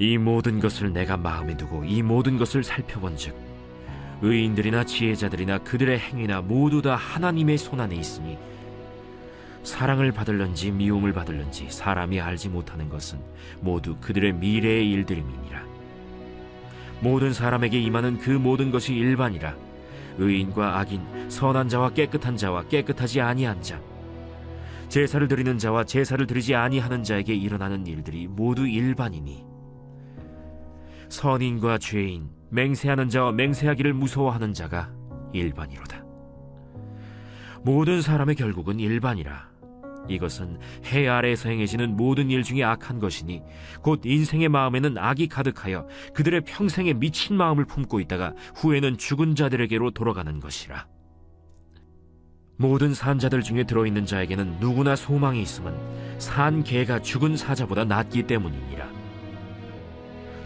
이 모든 것을 내가 마음에 두고 이 모든 것을 살펴본즉 의인들이나 지혜자들이나 그들의 행위나 모두 다 하나님의 손안에 있으니 사랑을 받을런지 미움을 받을런지 사람이 알지 못하는 것은 모두 그들의 미래의 일들임이니라. 모든 사람에게 임하는 그 모든 것이 일반이라. 의인과 악인 선한 자와 깨끗한 자와 깨끗하지 아니한 자 제사를 드리는 자와 제사를 드리지 아니하는 자에게 일어나는 일들이 모두 일반이니 선인과 죄인 맹세하는 자와 맹세하기를 무서워하는 자가 일반이로다. 모든 사람의 결국은 일반이라. 이것은 해 아래에서 행해지는 모든 일 중에 악한 것이니 곧 인생의 마음에는 악이 가득하여 그들의 평생에 미친 마음을 품고 있다가 후에는 죽은 자들에게로 돌아가는 것이라. 모든 산자들 중에 들어있는 자에게는 누구나 소망이 있음은 산 개가 죽은 사자보다 낫기 때문이니라.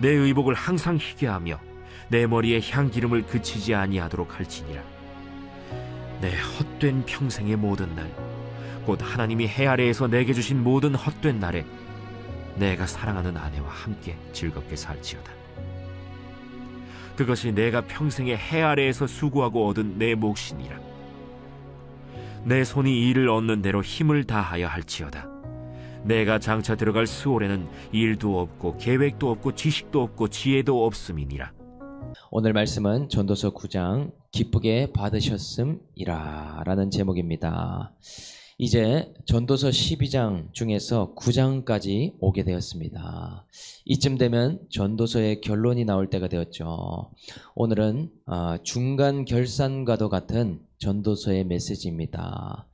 내 의복을 항상 희게 하며 내 머리에 향기름을 그치지 아니하도록 할지니라. 내 헛된 평생의 모든 날, 곧 하나님이 해 아래에서 내게 주신 모든 헛된 날에 내가 사랑하는 아내와 함께 즐겁게 살지어다. 그것이 내가 평생에 해 아래에서 수고하고 얻은 내 몫이니라. 내 손이 일을 얻는 대로 힘을 다하여 할지어다. 내가 장차 들어갈 스올에는 일도 없고 계획도 없고 지식도 없고 지혜도 없음이니라. 오늘 말씀은 전도서 9장 기쁘게 받으셨음이라 라는 제목입니다. 이제 전도서 12장 중에서 9장까지 오게 되었습니다. 이쯤 되면 전도서의 결론이 나올 때가 되었죠. 오늘은 아, 중간 결산과도 같은 전도서의 메시지입니다.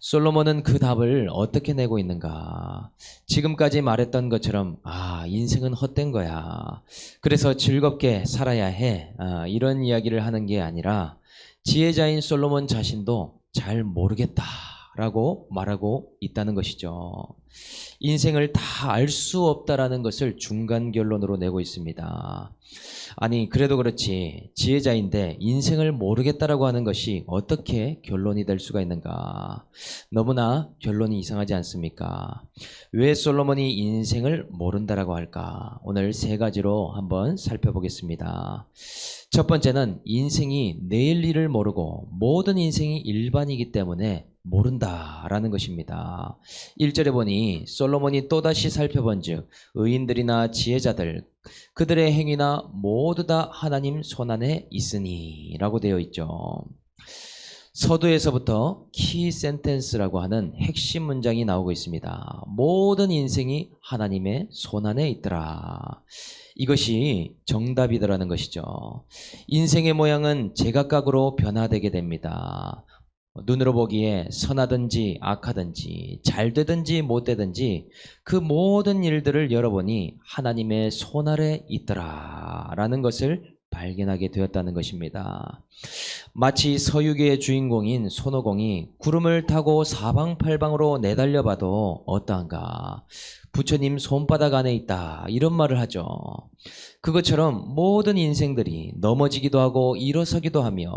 솔로몬은 그 답을 어떻게 내고 있는가? 지금까지 말했던 것처럼 아 인생은 헛된 거야. 그래서 즐겁게 살아야 해. 아, 이런 이야기를 하는 게 아니라 지혜자인 솔로몬 자신도 잘 모르겠다. 라고 말하고 있다는 것이죠. 인생을 다 알 수 없다라는 것을 중간 결론으로 내고 있습니다. 아니, 그래도 그렇지. 지혜자인데 인생을 모르겠다라고 하는 것이 어떻게 결론이 될 수가 있는가? 너무나 결론이 이상하지 않습니까? 왜 솔로몬이 인생을 모른다라고 할까? 오늘 세 가지로 한번 살펴보겠습니다. 첫 번째는 인생이 내일 일을 모르고 모든 인생이 일반이기 때문에 모른다라는 것입니다. 1절에 보니 솔로몬이 또다시 살펴본즉 의인들이나 지혜자들 그들의 행위나 모두 다 하나님 손안에 있으니라고 되어 있죠. 서두에서부터 키 센텐스라고 하는 핵심 문장이 나오고 있습니다. 모든 인생이 하나님의 손안에 있더라. 이것이 정답이더라는 것이죠. 인생의 모양은 제각각으로 변화되게 됩니다. 눈으로 보기에 선하든지 악하든지 잘 되든지 못 되든지 그 모든 일들을 열어보니 하나님의 손 아래 있더라 라는 것을 발견하게 되었다는 것입니다. 마치 서유기의 주인공인 손오공이 구름을 타고 사방팔방으로 내달려 봐도 어떠한가 부처님 손바닥 안에 있다 이런 말을 하죠. 그것처럼 모든 인생들이 넘어지기도 하고 일어서기도 하며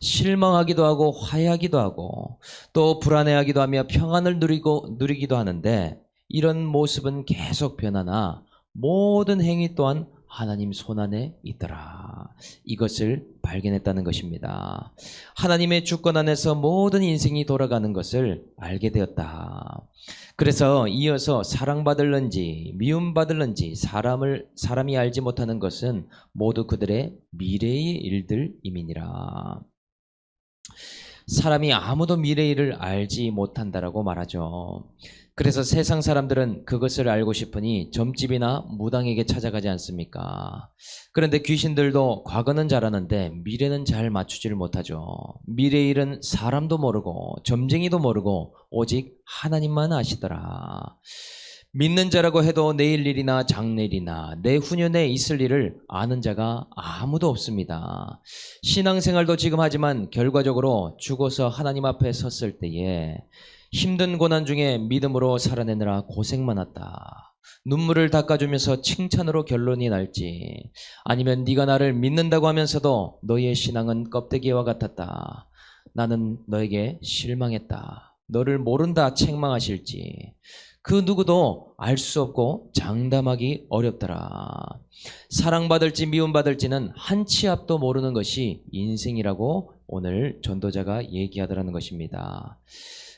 실망하기도 하고 화해하기도 하고 또 불안해하기도 하며 평안을 누리고 누리기도 하는데 이런 모습은 계속 변하나 모든 행위 또한 하나님 손안에 있더라. 이것을 발견했다는 것입니다. 하나님의 주권 안에서 모든 인생이 돌아가는 것을 알게 되었다. 그래서 이어서 사랑받을는지 미움받을는지 사람을 사람이 알지 못하는 것은 모두 그들의 미래의 일들임이니라. 사람이 아무도 미래 일을 알지 못한다라고 말하죠. 그래서 세상 사람들은 그것을 알고 싶으니 점집이나 무당에게 찾아가지 않습니까? 그런데 귀신들도 과거는 잘하는데 미래는 잘 맞추지를 못하죠. 미래 일은 사람도 모르고 점쟁이도 모르고 오직 하나님만 아시더라. 믿는 자라고 해도 내일 일이나 장래일이나 내 후년에 있을 일을 아는 자가 아무도 없습니다. 신앙생활도 지금 하지만 결과적으로 죽어서 하나님 앞에 섰을 때에 힘든 고난 중에 믿음으로 살아내느라 고생 많았다. 눈물을 닦아주면서 칭찬으로 결론이 날지 아니면 네가 나를 믿는다고 하면서도 너의 신앙은 껍데기와 같았다. 나는 너에게 실망했다. 너를 모른다 책망하실지 그 누구도 알 수 없고 장담하기 어렵더라. 사랑받을지 미움받을지는 한 치 앞도 모르는 것이 인생이라고 오늘 전도자가 얘기하더라는 것입니다.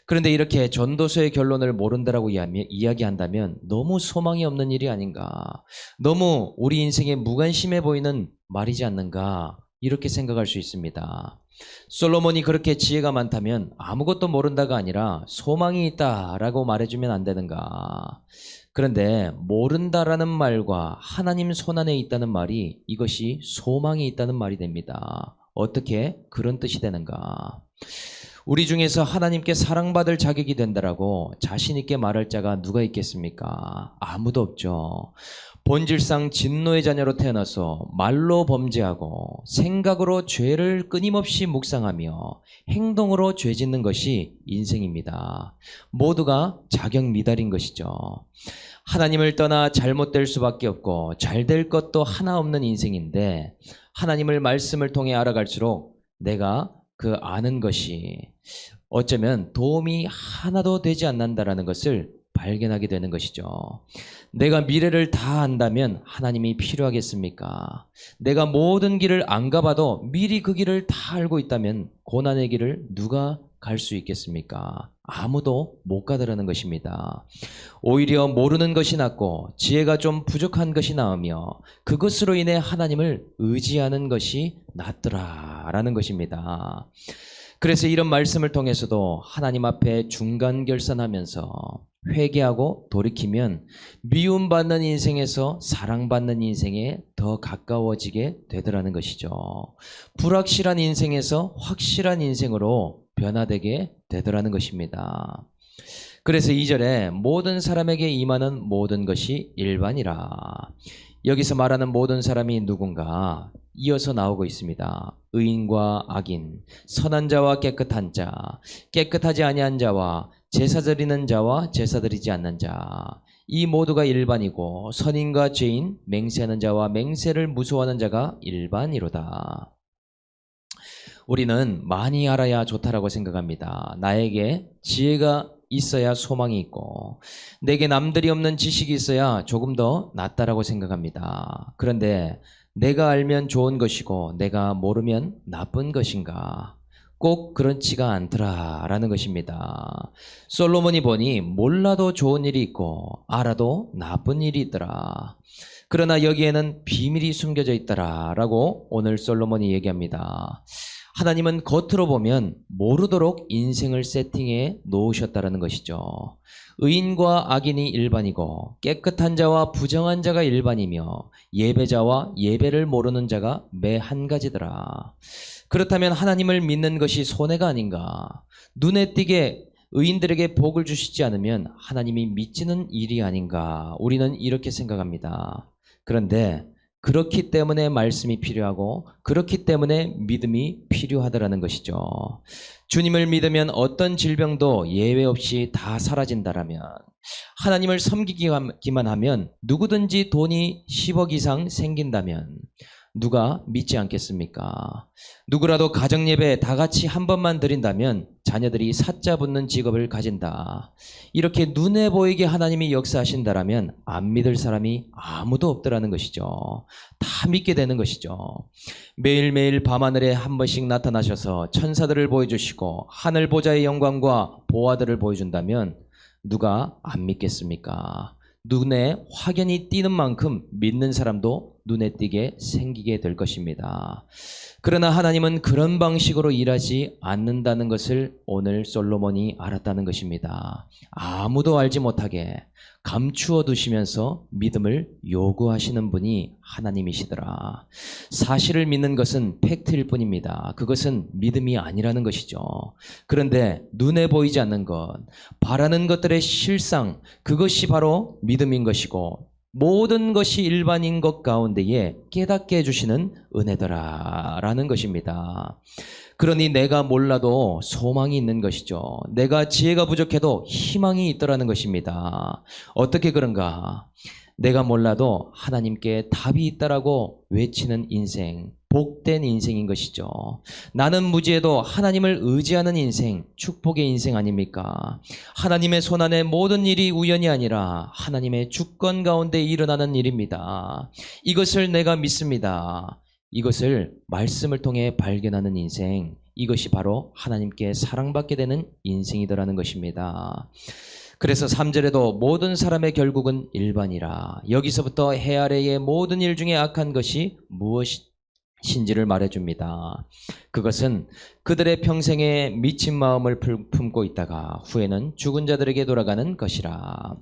그런데 이렇게 전도서의 결론을 모른다라고 이야기- 이야기한다면 너무 소망이 없는 일이 아닌가. 너무 우리 인생에 무관심해 보이는 말이지 않는가. 이렇게 생각할 수 있습니다. 솔로몬이 그렇게 지혜가 많다면 아무것도 모른다가 아니라 소망이 있다라고 말해주면 안 되는가. 그런데 모른다라는 말과 하나님 손안에 있다는 말이 이것이 소망이 있다는 말이 됩니다. 어떻게 그런 뜻이 되는가? 우리 중에서 하나님께 사랑받을 자격이 된다라고 자신 있게 말할 자가 누가 있겠습니까? 아무도 없죠. 본질상 진노의 자녀로 태어나서 말로 범죄하고 생각으로 죄를 끊임없이 묵상하며 행동으로 죄 짓는 것이 인생입니다. 모두가 자격 미달인 것이죠. 하나님을 떠나 잘못될 수밖에 없고 잘 될 것도 하나 없는 인생인데 하나님을 말씀을 통해 알아갈수록 내가 그 아는 것이 어쩌면 도움이 하나도 되지 않는다라는 것을 발견하게 되는 것이죠. 내가 미래를 다 안다면 하나님이 필요하겠습니까? 내가 모든 길을 안 가봐도 미리 그 길을 다 알고 있다면 고난의 길을 누가 갈 수 있겠습니까? 아무도 못 가더라는 것입니다. 오히려 모르는 것이 낫고 지혜가 좀 부족한 것이 나으며 그것으로 인해 하나님을 의지하는 것이 낫더라라는 것입니다. 그래서 이런 말씀을 통해서도 하나님 앞에 중간 결산하면서 회개하고 돌이키면 미움받는 인생에서 사랑받는 인생에 더 가까워지게 되더라는 것이죠. 불확실한 인생에서 확실한 인생으로 변화되게 되더라는 것입니다. 그래서 이절에 모든 사람에게 임하는 모든 것이 일반이라. 여기서 말하는 모든 사람이 누군가 이어서 나오고 있습니다. 의인과 악인, 선한 자와 깨끗한 자, 깨끗하지 아니한 자와 제사 드리는 자와 제사 드리지 않는 자. 이 모두가 일반이고 선인과 죄인, 맹세하는 자와 맹세를 무서워하는 자가 일반이로다. 우리는 많이 알아야 좋다라고 생각합니다. 나에게 지혜가 있어야 소망이 있고, 내게 남들이 없는 지식이 있어야 조금 더 낫다라고 생각합니다. 그런데 내가 알면 좋은 것이고, 내가 모르면 나쁜 것인가? 꼭 그렇지가 않더라라는 것입니다. 솔로몬이 보니 몰라도 좋은 일이 있고, 알아도 나쁜 일이 있더라. 그러나 여기에는 비밀이 숨겨져 있더라라고 오늘 솔로몬이 얘기합니다. 하나님은 겉으로 보면 모르도록 인생을 세팅해 놓으셨다라는 것이죠. 의인과 악인이 일반이고 깨끗한 자와 부정한 자가 일반이며 예배자와 예배를 모르는 자가 매 한 가지더라. 그렇다면 하나님을 믿는 것이 손해가 아닌가? 눈에 띄게 의인들에게 복을 주시지 않으면 하나님이 믿지는 일이 아닌가? 우리는 이렇게 생각합니다. 그런데 그렇기 때문에 말씀이 필요하고 그렇기 때문에 믿음이 필요하다라는 것이죠. 주님을 믿으면 어떤 질병도 예외 없이 다 사라진다라면 하나님을 섬기기만 하면 누구든지 돈이 10억 이상 생긴다면 누가 믿지 않겠습니까? 누구라도 가정 예배 다 같이 한 번만 드린다면 자녀들이 사자 붙는 직업을 가진다. 이렇게 눈에 보이게 하나님이 역사하신다라면 안 믿을 사람이 아무도 없더라는 것이죠. 다 믿게 되는 것이죠. 매일매일 밤하늘에 한 번씩 나타나셔서 천사들을 보여주시고 하늘 보좌의 영광과 보화들을 보여준다면 누가 안 믿겠습니까? 눈에 확연히 띄는 만큼 믿는 사람도 눈에 띄게 생기게 될 것입니다. 그러나 하나님은 그런 방식으로 일하지 않는다는 것을 오늘 솔로몬이 알았다는 것입니다. 아무도 알지 못하게 감추어 두시면서 믿음을 요구하시는 분이 하나님이시더라. 사실을 믿는 것은 팩트일 뿐입니다. 그것은 믿음이 아니라는 것이죠. 그런데 눈에 보이지 않는 것, 바라는 것들의 실상, 그것이 바로 믿음인 것이고, 모든 것이 일반인 것 가운데에 깨닫게 해주시는 은혜더라 라는 것입니다. 그러니 내가 몰라도 소망이 있는 것이죠. 내가 지혜가 부족해도 희망이 있더라는 것입니다. 어떻게 그런가? 내가 몰라도 하나님께 답이 있다라고 외치는 인생, 복된 인생인 것이죠. 나는 무지해도 하나님을 의지하는 인생, 축복의 인생 아닙니까? 하나님의 손안에 모든 일이 우연이 아니라 하나님의 주권 가운데 일어나는 일입니다. 이것을 내가 믿습니다. 이것을 말씀을 통해 발견하는 인생, 이것이 바로 하나님께 사랑받게 되는 인생이더라는 것입니다. 그래서 3절에도 모든 사람의 결국은 일반이라. 여기서부터 해 아래의 모든 일 중에 악한 것이 무엇인지를 말해줍니다. 그것은 그들의 평생에 미친 마음을 풀- 품고 있다가 후에는 죽은 자들에게 돌아가는 것이라.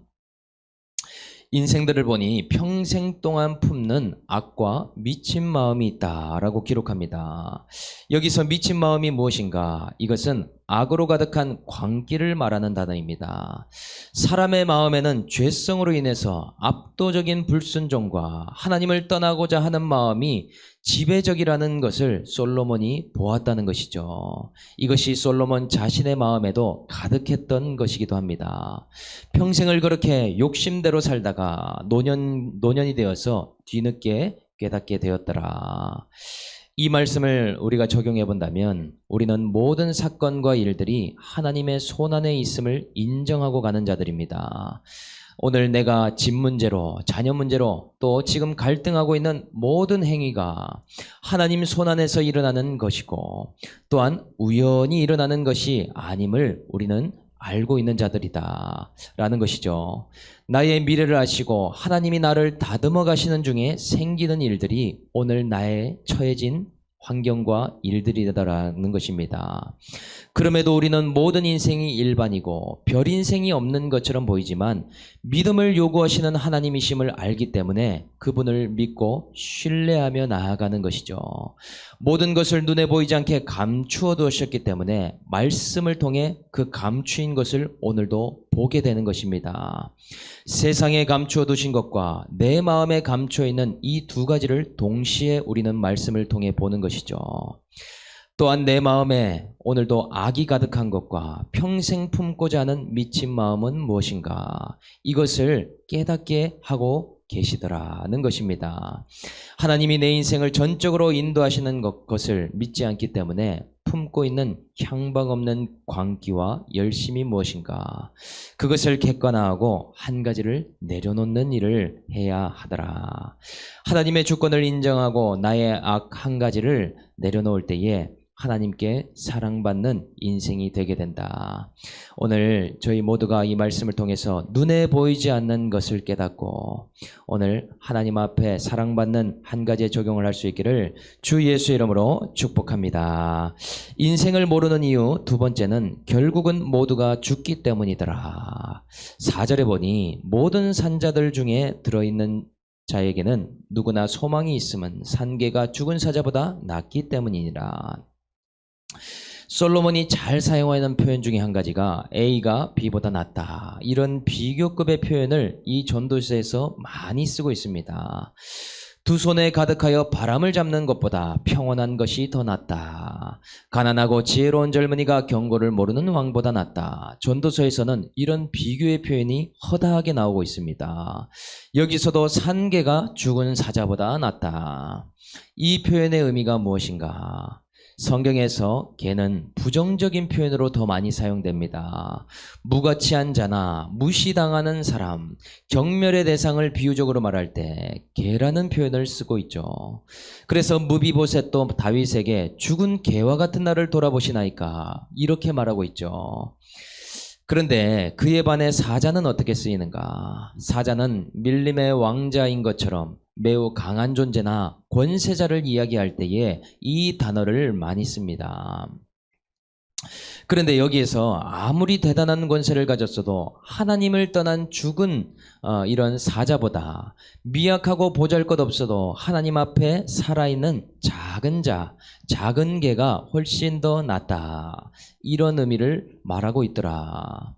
인생들을 보니 평생 동안 품는 악과 미친 마음이 있다라고 기록합니다. 여기서 미친 마음이 무엇인가? 이것은 악으로 가득한 광기를 말하는 단어입니다. 사람의 마음에는 죄성으로 인해서 압도적인 불순종과 하나님을 떠나고자 하는 마음이 지배적이라는 것을 솔로몬이 보았다는 것이죠. 이것이 솔로몬 자신의 마음에도 가득했던 것이기도 합니다. 평생을 그렇게 욕심대로 살다가 노년, 노년이 되어서 뒤늦게 깨닫게 되었더라. 이 말씀을 우리가 적용해 본다면 우리는 모든 사건과 일들이 하나님의 손안에 있음을 인정하고 가는 자들입니다. 오늘 내가 집 문제로, 자녀 문제로, 또 지금 갈등하고 있는 모든 행위가 하나님 손안에서 일어나는 것이고, 또한 우연히 일어나는 것이 아님을 우리는 알고 있는 자들이다. 라는 것이죠. 나의 미래를 아시고 하나님이 나를 다듬어 가시는 중에 생기는 일들이 오늘 나의 처해진 환경과 일들이다라는 것입니다. 그럼에도 우리는 모든 인생이 일반이고 별 인생이 없는 것처럼 보이지만 믿음을 요구하시는 하나님이심을 알기 때문에 그분을 믿고 신뢰하며 나아가는 것이죠. 모든 것을 눈에 보이지 않게 감추어 두셨기 때문에 말씀을 통해 그 감추인 것을 오늘도 보게 되는 것입니다. 세상에 감추어 두신 것과 내 마음에 감추어 있는 이 두 가지를 동시에 우리는 말씀을 통해 보는 것이죠. 또한 내 마음에 오늘도 악이 가득한 것과 평생 품고자 하는 미친 마음은 무엇인가? 이것을 깨닫게 하고 계시더라는 것입니다. 하나님이 내 인생을 전적으로 인도하시는 것- 것을 믿지 않기 때문에 품고 있는 향방 없는 광기와 열심이 무엇인가? 그것을 객관화하고 한 가지를 내려놓는 일을 해야 하더라. 하나님의 주권을 인정하고 나의 악 한 가지를 내려놓을 때에 하나님께 사랑받는 인생이 되게 된다. 오늘 저희 모두가 이 말씀을 통해서 눈에 보이지 않는 것을 깨닫고 오늘 하나님 앞에 사랑받는 한 가지의 적용을 할 수 있기를 주 예수 이름으로 축복합니다. 인생을 모르는 이유 두 번째는 결국은 모두가 죽기 때문이더라. 4절에 보니 모든 산자들 중에 들어있는 자에게는 누구나 소망이 있음은 산개가 죽은 사자보다 낫기 때문이니라. 솔로몬이 잘 사용하는 표현 중에 한 가지가 A가 B보다 낫다. 이런 비교급의 표현을 이 전도서에서 많이 쓰고 있습니다. 두 손에 가득하여 바람을 잡는 것보다 평온한 것이 더 낫다. 가난하고 지혜로운 젊은이가 경고를 모르는 왕보다 낫다. 전도서에서는 이런 비교의 표현이 허다하게 나오고 있습니다. 여기서도 산개가 죽은 사자보다 낫다. 이 표현의 의미가 무엇인가? 성경에서 개는 부정적인 표현으로 더 많이 사용됩니다. 무가치한 자나 무시당하는 사람, 경멸의 대상을 비유적으로 말할 때 개라는 표현을 쓰고 있죠. 그래서 무비보셋도 다윗에게 죽은 개와 같은 나를 돌아보시나이까 이렇게 말하고 있죠. 그런데 그에 반해 사자는 어떻게 쓰이는가? 사자는 밀림의 왕자인 것처럼 매우 강한 존재나 권세자를 이야기할 때에 이 단어를 많이 씁니다. 그런데 여기에서 아무리 대단한 권세를 가졌어도 하나님을 떠난 죽은 어, 이런 사자보다 미약하고 보잘 것 없어도 하나님 앞에 살아있는 작은 자, 작은 개가 훨씬 더 낫다. 이런 의미를 말하고 있더라.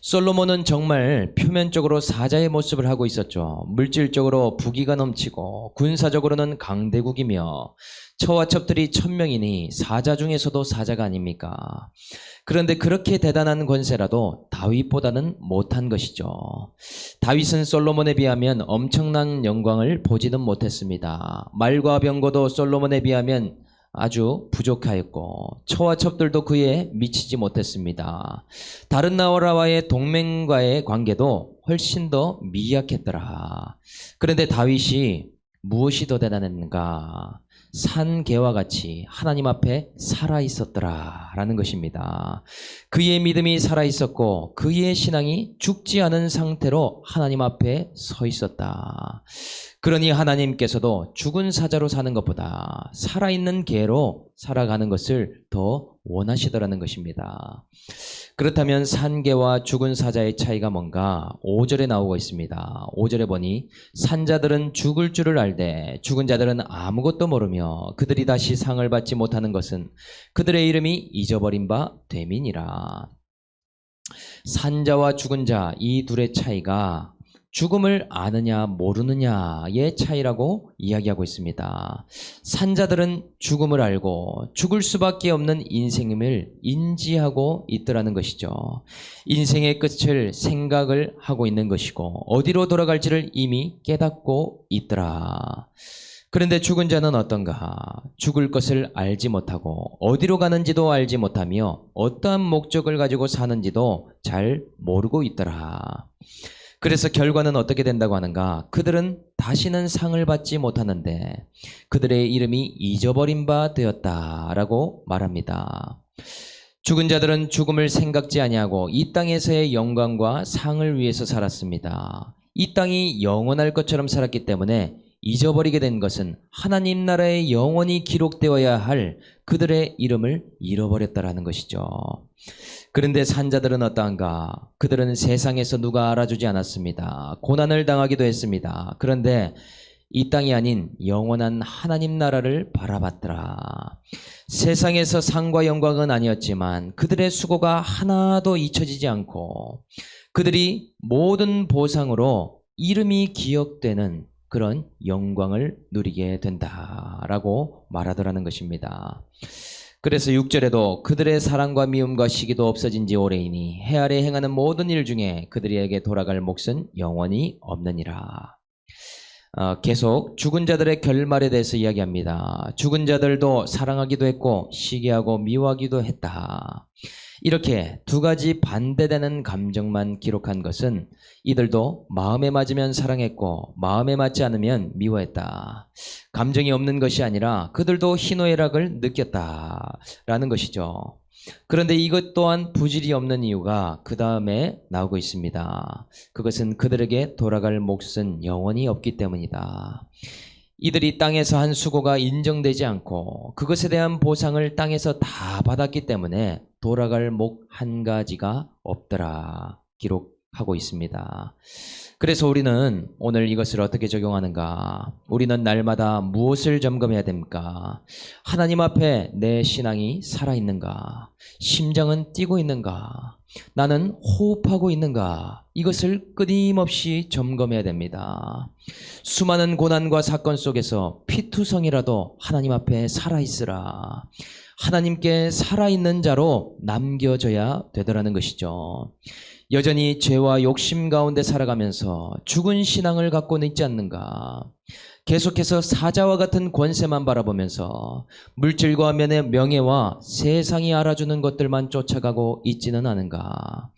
솔로몬은 정말 표면적으로 사자의 모습을 하고 있었죠. 물질적으로 부귀가 넘치고 군사적으로는 강대국이며 처와 첩들이 천명이니 사자 중에서도 사자가 아닙니까? 그런데 그렇게 대단한 권세라도 다윗보다는 못한 것이죠. 다윗은 솔로몬에 비하면 엄청난 영광을 보지는 못했습니다. 말과 병거도 솔로몬에 비하면 아주 부족하였고 처와 첩들도 그에 미치지 못했습니다. 다른 나라와의 동맹과의 관계도 훨씬 더 미약했더라. 그런데 다윗이 무엇이 더 대단했는가? 산 개와 같이 하나님 앞에 살아 있었더라 라는 것입니다. 그의 믿음이 살아 있었고 그의 신앙이 죽지 않은 상태로 하나님 앞에 서 있었다. 그러니 하나님께서도 죽은 사자로 사는 것보다 살아있는 개로 살아가는 것을 더 원하시더라는 것입니다. 그렇다면 산개와 죽은 사자의 차이가 뭔가 5절에 나오고 있습니다. 5절에 보니 산자들은 죽을 줄을 알되 죽은 자들은 아무것도 모르며 그들이 다시 상을 받지 못하는 것은 그들의 이름이 잊어버린 바 됨이니라. 산자와 죽은 자 이 둘의 차이가 죽음을 아느냐 모르느냐의 차이라고 이야기하고 있습니다. 산자들은 죽음을 알고 죽을 수밖에 없는 인생임을 인지하고 있더라는 것이죠. 인생의 끝을 생각을 하고 있는 것이고 어디로 돌아갈지를 이미 깨닫고 있더라. 그런데 죽은 자는 어떤가? 죽을 것을 알지 못하고 어디로 가는지도 알지 못하며 어떠한 목적을 가지고 사는지도 잘 모르고 있더라. 그래서 결과는 어떻게 된다고 하는가? 그들은 다시는 상을 받지 못하는데 그들의 이름이 잊어버린 바 되었다라고 말합니다. 죽은 자들은 죽음을 생각지 아니하고 이 땅에서의 영광과 상을 위해서 살았습니다. 이 땅이 영원할 것처럼 살았기 때문에 잊어버리게 된 것은 하나님 나라에 영원히 기록되어야 할 그들의 이름을 잃어버렸다라는 것이죠. 그런데 산자들은 어떠한가? 그들은 세상에서 누가 알아주지 않았습니다. 고난을 당하기도 했습니다. 그런데 이 땅이 아닌 영원한 하나님 나라를 바라봤더라. 세상에서 상과 영광은 아니었지만 그들의 수고가 하나도 잊혀지지 않고 그들이 모든 보상으로 이름이 기억되는 그런 영광을 누리게 된다라고 말하더라는 것입니다. 그래서 6절에도 그들의 사랑과 미움과 시기도 없어진 지 오래이니 해 아래 행하는 모든 일 중에 그들에게 돌아갈 몫은 영원히 없느니라. 어, 계속 죽은 자들의 결말에 대해서 이야기합니다. 죽은 자들도 사랑하기도 했고 시기하고 미워하기도 했다. 이렇게 두 가지 반대되는 감정만 기록한 것은 이들도 마음에 맞으면 사랑했고 마음에 맞지 않으면 미워했다. 감정이 없는 것이 아니라 그들도 희노애락을 느꼈다라는 것이죠. 그런데 이것 또한 부질이 없는 이유가 그 다음에 나오고 있습니다. 그것은 그들에게 돌아갈 몫은 영원히 없기 때문이다. 이들이 땅에서 한 수고가 인정되지 않고 그것에 대한 보상을 땅에서 다 받았기 때문에 돌아갈 목 한 가지가 없더라 기록 하고 있습니다. 그래서 우리는 오늘 이것을 어떻게 적용하는가? 우리는 날마다 무엇을 점검해야 됩니까? 하나님 앞에 내 신앙이 살아있는가? 심장은 뛰고 있는가? 나는 호흡하고 있는가? 이것을 끊임없이 점검해야 됩니다. 수많은 고난과 사건 속에서 피투성이라도 하나님 앞에 살아있으라. 하나님께 살아있는 자로 남겨져야 되더라는 것이죠. 여전히 죄와 욕심 가운데 살아가면서 죽은 신앙을 갖고는 있지 않는가? 계속해서 사자와 같은 권세만 바라보면서 물질과 면의 명예와 세상이 알아주는 것들만 쫓아가고 있지는 않은가?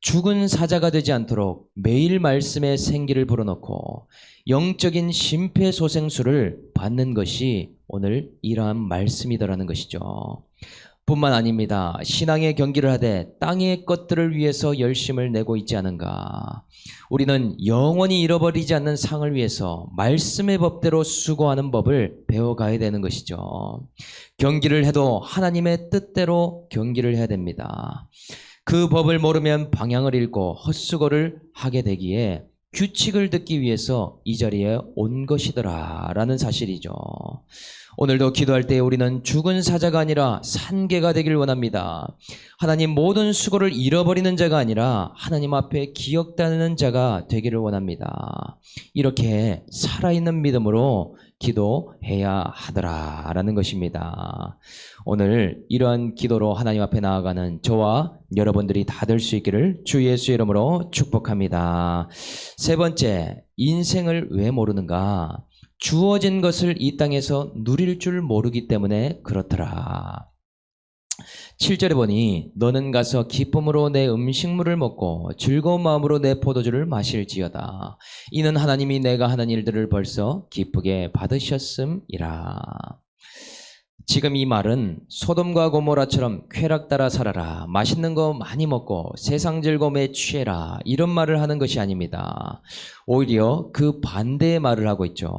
죽은 사자가 되지 않도록 매일 말씀에 생기를 불어넣고 영적인 심폐소생술을 받는 것이 오늘 이러한 말씀이더라는 것이죠. 뿐만 아닙니다. 신앙의 경기를 하되 땅의 것들을 위해서 열심을 내고 있지 않은가. 우리는 영원히 잃어버리지 않는 상을 위해서 말씀의 법대로 수고하는 법을 배워가야 되는 것이죠. 경기를 해도 하나님의 뜻대로 경기를 해야 됩니다. 그 법을 모르면 방향을 잃고 헛수고를 하게 되기에 규칙을 듣기 위해서 이 자리에 온 것이더라 라는 사실이죠. 오늘도 기도할 때 우리는 죽은 사자가 아니라 산개가 되길 원합니다. 하나님 모든 수고를 잃어버리는 자가 아니라 하나님 앞에 기억되는 자가 되기를 원합니다. 이렇게 살아있는 믿음으로 기도해야 하더라 라는 것입니다. 오늘 이러한 기도로 하나님 앞에 나아가는 저와 여러분들이 다 될 수 있기를 주 예수 이름으로 축복합니다. 세 번째, 인생을 왜 모르는가? 주어진 것을 이 땅에서 누릴 줄 모르기 때문에 그렇더라. 7절에 보니 너는 가서 기쁨으로 내 음식물을 먹고 즐거운 마음으로 내 포도주를 마실지어다. 이는 하나님이 내가 하는 일들을 벌써 기쁘게 받으셨음이라. 지금 이 말은 소돔과 고모라처럼 쾌락 따라 살아라. 맛있는 거 많이 먹고 세상 즐거움에 취해라. 이런 말을 하는 것이 아닙니다. 오히려 그 반대의 말을 하고 있죠.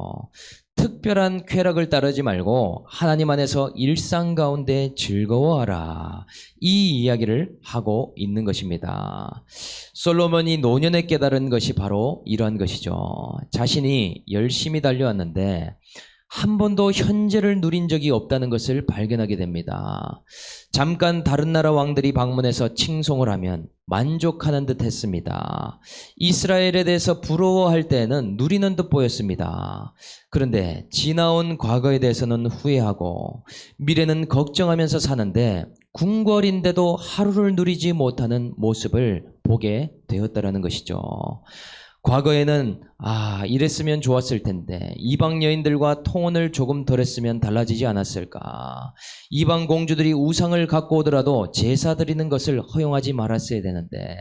특별한 쾌락을 따르지 말고 하나님 안에서 일상 가운데 즐거워하라. 이 이야기를 하고 있는 것입니다. 솔로몬이 노년에 깨달은 것이 바로 이러한 것이죠. 자신이 열심히 달려왔는데 한 번도 현재를 누린 적이 없다는 것을 발견하게 됩니다. 잠깐 다른 나라 왕들이 방문해서 칭송을 하면 만족하는 듯 했습니다. 이스라엘에 대해서 부러워할 때에는 누리는 듯 보였습니다. 그런데 지나온 과거에 대해서는 후회하고 미래는 걱정하면서 사는데 궁궐인데도 하루를 누리지 못하는 모습을 보게 되었다라는 것이죠. 과거에는 아 이랬으면 좋았을 텐데 이방 여인들과 통혼을 조금 덜 했으면 달라지지 않았을까. 이방 공주들이 우상을 갖고 오더라도 제사 드리는 것을 허용하지 말았어야 되는데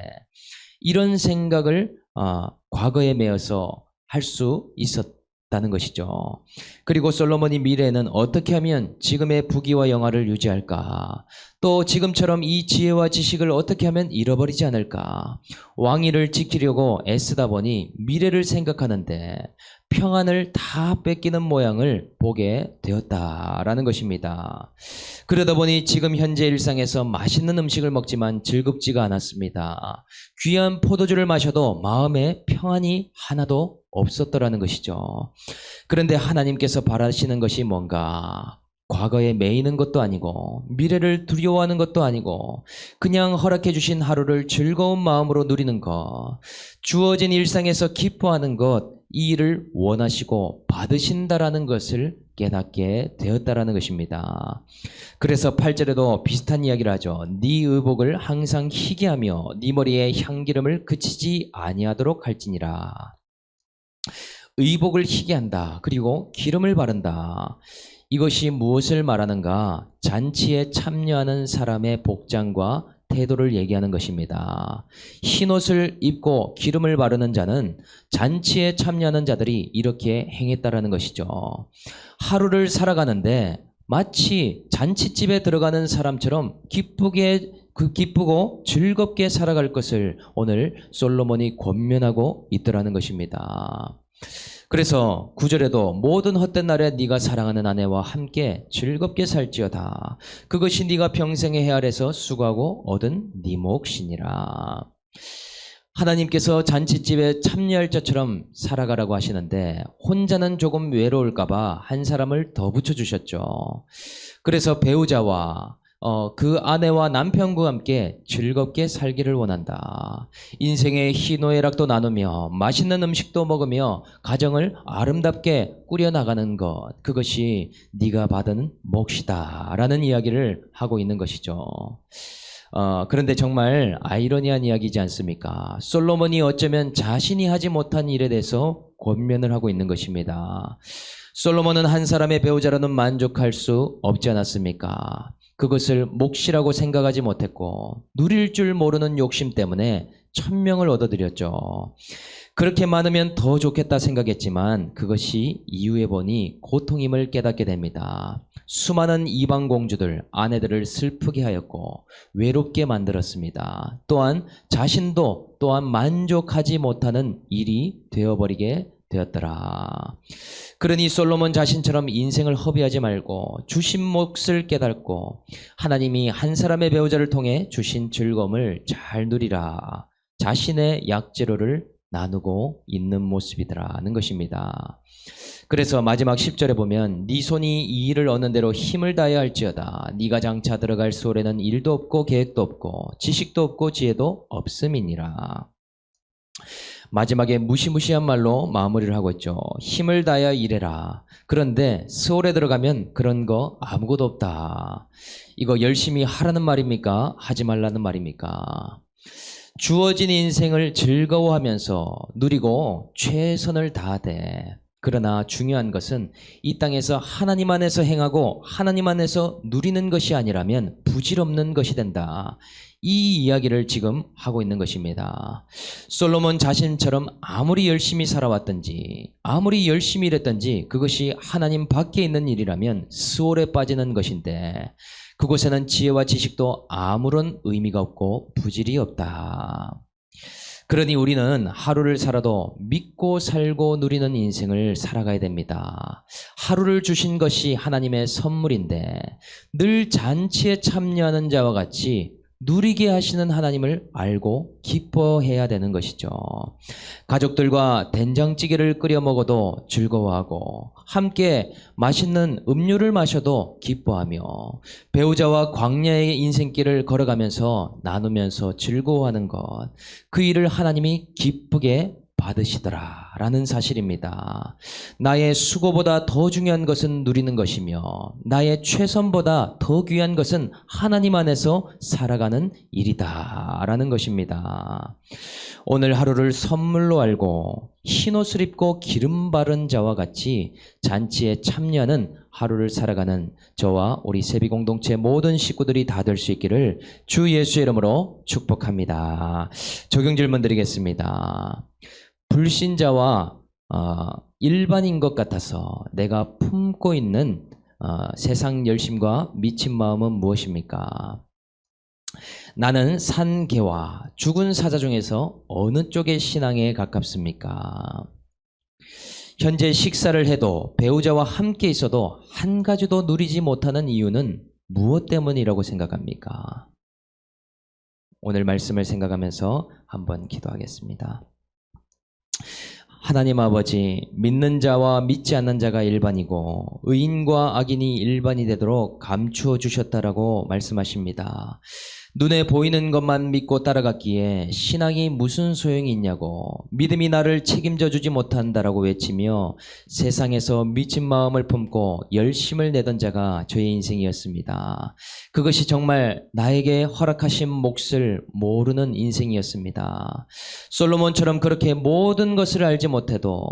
이런 생각을 아, 과거에 매여서 할 수 있었 다는 것이죠. 그리고 솔로몬이 미래에는 어떻게 하면 지금의 부귀와 영화를 유지할까? 또 지금처럼 이 지혜와 지식을 어떻게 하면 잃어버리지 않을까? 왕위를 지키려고 애쓰다 보니 미래를 생각하는데 평안을 다 뺏기는 모양을 보게 되었다라는 것입니다. 그러다 보니 지금 현재 일상에서 맛있는 음식을 먹지만 즐겁지가 않았습니다. 귀한 포도주를 마셔도 마음에 평안이 하나도 없었더라는 것이죠. 그런데 하나님께서 바라시는 것이 뭔가? 과거에 매이는 것도 아니고 미래를 두려워하는 것도 아니고 그냥 허락해 주신 하루를 즐거운 마음으로 누리는 것 주어진 일상에서 기뻐하는 것 이 일을 원하시고 받으신다라는 것을 깨닫게 되었다라는 것입니다. 그래서 8절에도 비슷한 이야기를 하죠. 네 의복을 항상 희게 하며 네 머리에 향기름을 그치지 아니하도록 할지니라. 의복을 희게 한다. 그리고 기름을 바른다. 이것이 무엇을 말하는가? 잔치에 참여하는 사람의 복장과 태도를 얘기하는 것입니다. 흰 옷을 입고 기름을 바르는 자는 잔치에 참여하는 자들이 이렇게 행했다라는 것이죠. 하루를 살아가는데 마치 잔치집에 들어가는 사람처럼 기쁘게 그 기쁘고 즐겁게 살아갈 것을 오늘 솔로몬이 권면하고 있더라는 것입니다. 그래서 구절에도 모든 헛된 날에 네가 사랑하는 아내와 함께 즐겁게 살지어다. 그것이 네가 평생의 헤아려서 수고하고 얻은 네 몫이니라. 하나님께서 잔치집에 참여할 자처럼 살아가라고 하시는데 혼자는 조금 외로울까봐 한 사람을 더 붙여주셨죠. 그래서 배우자와 어, 그 아내와 남편과 함께 즐겁게 살기를 원한다. 인생의 희노애락도 나누며 맛있는 음식도 먹으며 가정을 아름답게 꾸려나가는 것 그것이 네가 받은 몫이다 라는 이야기를 하고 있는 것이죠. 어, 그런데 정말 아이러니한 이야기지 않습니까? 솔로몬이 어쩌면 자신이 하지 못한 일에 대해서 권면을 하고 있는 것입니다. 솔로몬은 한 사람의 배우자로는 만족할 수 없지 않았습니까? 그것을 몫이라고 생각하지 못했고 누릴 줄 모르는 욕심 때문에 천명을 얻어들였죠. 그렇게 많으면 더 좋겠다 생각했지만 그것이 이후에 보니 고통임을 깨닫게 됩니다. 수많은 이방 공주들, 아내들을 슬프게 하였고 외롭게 만들었습니다. 또한 자신도 또한 만족하지 못하는 일이 되어버리게 되었더라. 그러니 솔로몬 자신처럼 인생을 허비하지 말고 주신 몫을 깨닫고 하나님이 한 사람의 배우자를 통해 주신 즐거움을 잘 누리라. 자신의 약재로를 나누고 있는 모습이더라는 것입니다. 그래서 마지막 10절에 보면 네 손이 이 일을 얻는 대로 힘을 다해야 할지어다 네가 장차 들어갈 수월에는 일도 없고 계획도 없고 지식도 없고 지혜도 없음이니라. 마지막에 무시무시한 말로 마무리를 하고 있죠. 힘을 다하여 일해라. 그런데 스월에 들어가면 그런 거 아무것도 없다. 이거 열심히 하라는 말입니까? 하지 말라는 말입니까? 주어진 인생을 즐거워하면서 누리고 최선을 다하되 그러나 중요한 것은 이 땅에서 하나님 안에서 행하고 하나님 안에서 누리는 것이 아니라면 부질없는 것이 된다. 이 이야기를 지금 하고 있는 것입니다. 솔로몬 자신처럼 아무리 열심히 살아왔든지 아무리 열심히 일했든지 그것이 하나님 밖에 있는 일이라면 수월에 빠지는 것인데 그곳에는 지혜와 지식도 아무런 의미가 없고 부질이 없다. 그러니 우리는 하루를 살아도 믿고 살고 누리는 인생을 살아가야 됩니다. 하루를 주신 것이 하나님의 선물인데 늘 잔치에 참여하는 자와 같이 누리게 하시는 하나님을 알고 기뻐해야 되는 것이죠. 가족들과 된장찌개를 끓여 먹어도 즐거워하고 함께 맛있는 음료를 마셔도 기뻐하며 배우자와 광야의 인생길을 걸어가면서 나누면서 즐거워하는 것, 그 일을 하나님이 기쁘게 받으시더라 라는 사실입니다. 나의 수고보다 더 중요한 것은 누리는 것이며 나의 최선보다 더 귀한 것은 하나님 안에서 살아가는 일이다 라는 것입니다. 오늘 하루를 선물로 알고 흰옷을 입고 기름 바른 자와 같이 잔치에 참여하는 하루를 살아가는 저와 우리 세비 공동체 모든 식구들이 다 될 수 있기를 주 예수의 이름으로 축복합니다. 적용 질문 드리겠습니다. 불신자와 어, 일반인 것 같아서 내가 품고 있는 어, 세상 열심과 미친 마음은 무엇입니까? 나는 산개와 죽은 사자 중에서 어느 쪽의 신앙에 가깝습니까? 현재 식사를 해도 배우자와 함께 있어도 한 가지도 누리지 못하는 이유는 무엇 때문이라고 생각합니까? 오늘 말씀을 생각하면서 한번 기도하겠습니다. 하나님 아버지, 믿는 자와 믿지 않는 자가 일반이고, 의인과 악인이 일반이 되도록 감추어 주셨다라고 말씀하십니다. 눈에 보이는 것만 믿고 따라갔기에 신앙이 무슨 소용이 있냐고 믿음이 나를 책임져 주지 못한다라고 외치며 세상에서 미친 마음을 품고 열심을 내던 자가 저의 인생이었습니다. 그것이 정말 나에게 허락하신 몫을 모르는 인생이었습니다. 솔로몬처럼 그렇게 모든 것을 알지 못해도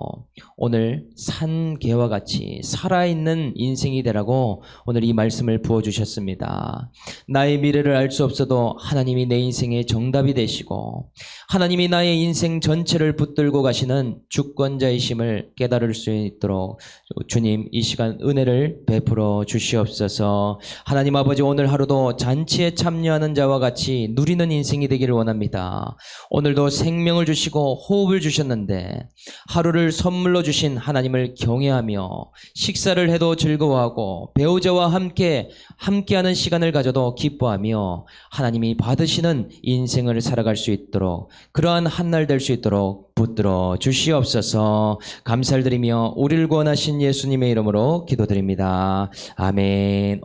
오늘 산 개와 같이 살아있는 인생이 되라고 오늘 이 말씀을 부어주셨습니다. 나의 미래를 알 수 없어 도 하나님이 내 인생의 정답이 되시고 하나님이 나의 인생 전체를 붙들고 가시는 주권자이심을 깨달을 수 있도록 주님 이 시간 은혜를 베풀어 주시옵소서 하나님 아버지 오늘 하루도 잔치에 참여하는 자와 같이 누리는 인생이 되기를 원합니다. 오늘도 생명을 주시고 호흡을 주셨는데 하루를 선물로 주신 하나님을 경외하며 식사를 해도 즐거워하고 배우자와 함께 함께하는 시간을 가져도 기뻐하며 하나님이 받으시는 인생을 살아갈 수 있도록 그러한 한 날 될 수 있도록 붙들어 주시옵소서 감사를 드리며 우리를 구원하신 예수님의 이름으로 기도드립니다. 아멘.